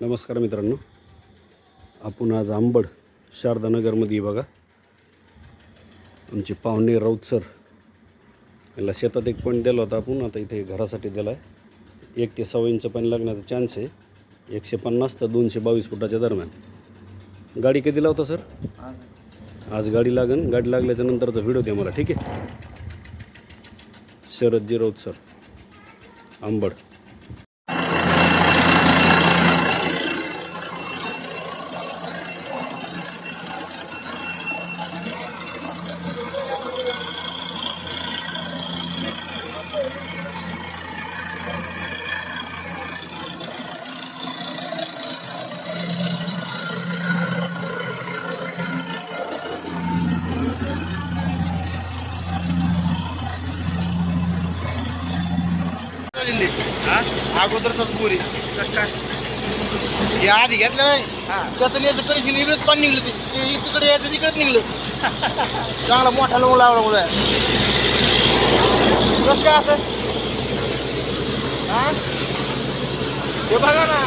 नमस्कार मित्रांनो. आपण आज आंबड शारदानगरमध्ये बघा. आमचे पाहुणे राऊत सर याला शेतात एक पॉईंट दिला होता आपण आता इथे घरासाठी दिला आहे एक ते सव्वा इंच पाणी लागण्याचा चान्स आहे. एकशे पन्नास तर दोनशे बावीस फुटाच्या दरम्यान. गाडी कधी लावता सर? आज गाडी लागन. गाडी लागल्याच्या नंतरचा व्हिडिओ द्या मला ठीक आहे? शरदजी राऊत सर आंबड. अगोदरच पुरी हे आधी घेतलं नाही. त्याचं याचं कधी निघत पण निघलं ते. ते तिकडे यायचं तिकडे निघलं. चांगला मोठा लोक लावला मुळे. कसं काय असं? हा? हे बघा ना.